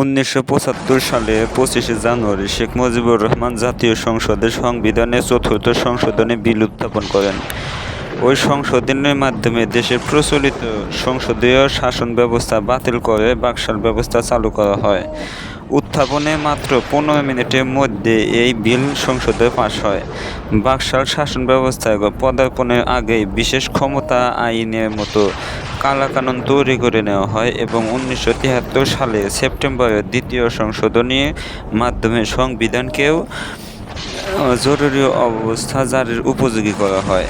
উনিশশো পঁচাত্তর সালে পঁচিশে জানুয়ারি শেখ মুজিবুর রহমান জাতীয় সংসদের সংবিধানের চতুর্থ সংশোধনী বিল উত্থাপন করেন। ওই সংশোধনের মাধ্যমে দেশের প্রচলিত সংসদীয় শাসন ব্যবস্থা বাতিল করে বাকশাল ব্যবস্থা চালু করা হয়। উত্থাপনে মাত্র পনেরো মিনিটের মধ্যে এই বিল সংসদে পাশ হয়। বাকশাল শাসন ব্যবস্থায় পদার্পণের আগেই বিশেষ ক্ষমতা আইনের মতো কালাকানুন তৈরি করে নেওয়া হয় এবং উনিশশো তিয়াত্তর সালে সেপ্টেম্বরে দ্বিতীয় সংশোধনীর মাধ্যমে সংবিধানকেও জরুরি অবস্থা জারির উপযোগী করা হয়।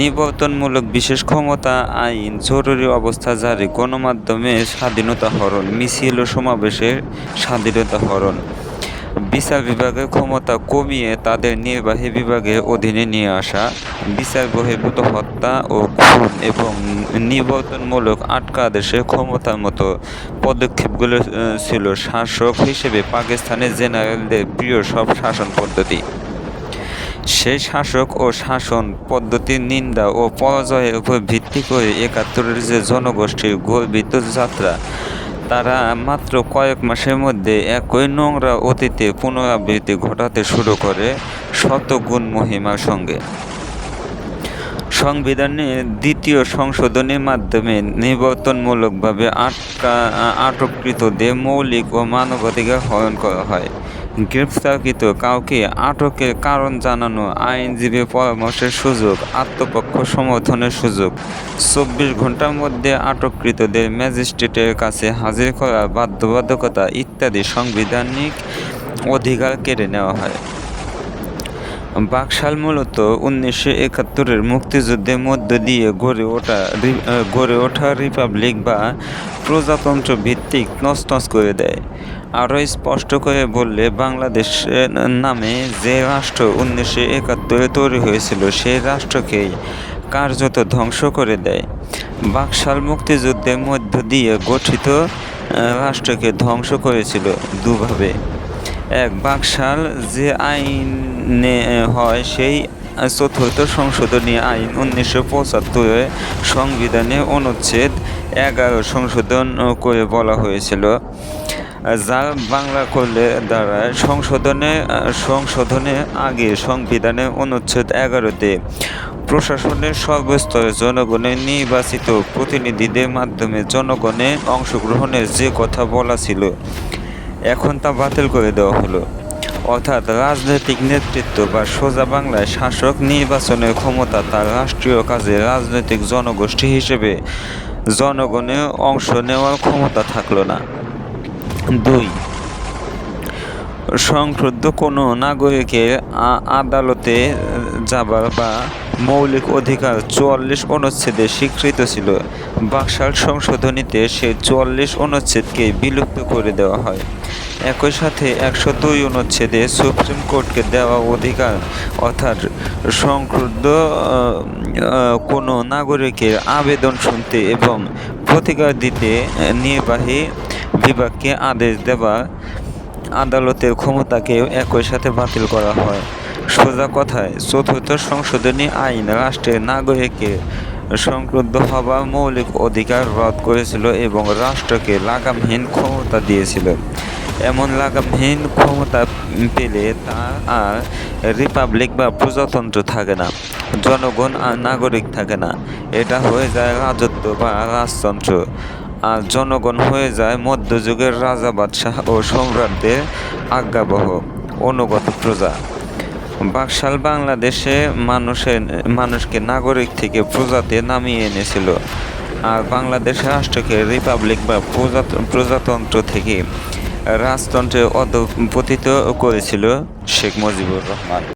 নিবর্তনমূলক বিশেষ ক্ষমতা, আইন, জরুরি অবস্থা জারি, গণমাধ্যমে স্বাধীনতা হরণ, মিছিল ও সমাবেশের স্বাধীনতা হরণ। বিচার বিভাগের ক্ষমতা কমিয়ে তাদের নির্বাহী বিভাগের অধীনে নিয়ে আসা বিচার বহির্ভূত হত্যা ও খুন এবং নিবর্তনমূলক আটকা আদেশের ক্ষমতার মতো পদক্ষেপগুলো ছিল শাসক হিসেবে পাকিস্তানের জেনারেলদের প্রিয় সব শাসন পদ্ধতি। সেই শাসক ও শাসন পদ্ধতির নিন্দা ও পরাজয়ের উপর ভিত্তি করে একাত্তরের যে জনগোষ্ঠীর গর্বিত যাত্রা, তারা মাত্র কয়েক মাসের মধ্যে একই নোংরা অতীতে পুনরাবৃত্তি ঘটাতে শুরু করে শতগুণ মহিমার সঙ্গে। সংবিধানের দ্বিতীয় সংশোধনীর মাধ্যমে নিবর্তনমূলকভাবে আটকা আটককৃতদের মৌলিক ও মানবাধিকার হরণ করা হয়। গ্রেপ্তারকৃত কাউকে আটকের কারণ জানানো আইনজীবী পরামর্শের সুযোগ, আত্মপক্ষ সমর্থনের সুযোগ, চব্বিশ ঘণ্টার মধ্যে আটককৃতদের ম্যাজিস্ট্রেটের কাছে হাজির করার বাধ্যবাধকতা ইত্যাদি সাংবিধানিক অধিকার কেড়ে নেওয়া হয়। বাকশাল মূলত উনিশশো একাত্তরের মুক্তিযুদ্ধের মধ্য দিয়ে গড়ে ওঠা গড়ে ওঠা রিপাবলিক বা প্রজাতন্ত্র ভিত্তিক তছনছ করে দেয়। আরও স্পষ্ট করে বললে বাংলাদেশের নামে যে রাষ্ট্র উনিশশো একাত্তরে তৈরি হয়েছিল সেই রাষ্ট্রকেই কার্যত ধ্বংস করে দেয়। বাকশাল মুক্তিযুদ্ধের মধ্য দিয়ে গঠিত রাষ্ট্রকে ধ্বংস করেছিল দুভাবে। এক বাকশাল যে আইনে হয় সেই চতুর্থ সংশোধনী আইন উনিশশো পঁচাত্তরে সংবিধানে অনুচ্ছেদ এগারো সংশোধন করে বলা হয়েছিল। যা বাংলা করলে দ্বারা সংশোধনে সংশোধনের আগে সংবিধানে অনুচ্ছেদ এগারোতে প্রশাসনের সর্বস্তরে জনগণের নির্বাচিত প্রতিনিধিদের মাধ্যমে জনগণের অংশগ্রহণের যে কথা বলা ছিল এখন তা বাতিল করে দেওয়া হলো। অর্থাৎ রাজনৈতিক নেতৃত্ব বা সোজা বাংলায় শাসক নির্বাচনের ক্ষমতা তার রাষ্ট্রীয় কাজে রাজনৈতিক জনগোষ্ঠী হিসেবে জনগণের অংশ নেওয়ার ক্ষমতা থাকল না। দুই সংক্রুদ্ধ কোনো নাগরিকের আদালতে যাবার বা মৌলিক অধিকার চুয়াল্লিশ অনুচ্ছেদে স্বীকৃত ছিল। বাকশাল সংশোধনীতে সে চুয়াল্লিশ অনুচ্ছেদকে বিলুপ্ত করে দেওয়া হয়। একই সাথে একশো দুই অনুচ্ছেদে সুপ্রিম কোর্টকে দেওয়া অধিকার, অর্থাৎ সংক্রুদ্ধ কোনো নাগরিকের আবেদন শুনতে এবং প্রতিকার দিতে নির্বাহী বিভাগকে আদেশ দেওয়া আদালতের ক্ষমতাকে একই সাথে বাতিল করা হয়। সোজা কথায়, চতুর্থ সংশোধনী আইন রাষ্ট্রের নাগরিকের সংক্রুদ্ধ হবার মৌলিক অধিকার রদ করেছিল এবং রাষ্ট্রকে লাগামহীন ক্ষমতা দিয়েছিল। এমন লাগামহীন ক্ষমতা পেলে তা আর রিপাবলিক বা প্রজাতন্ত্র থাকে না, জনগণ আর নাগরিক থাকে না। এটা হয়ে যায় রাজত্ব বা রাজতন্ত্র। আর জনগণ হয়ে যায় মধ্যযুগের রাজা, বাদশাহ ও সম্রাটদের আজ্ঞাবহ, অনুগত প্রজা। বাকশাল বাংলাদেশে মানুষের, মানুষকে নাগরিক থেকে প্রজাতে নামিয়ে এনেছিল। আর বাংলাদেশ রাষ্ট্রকে রিপাবলিক বা প্রজাত- প্রজাতন্ত্র থেকে রাজতন্ত্রে অধপতিত করেছিল শেখ মুজিবুর রহমান।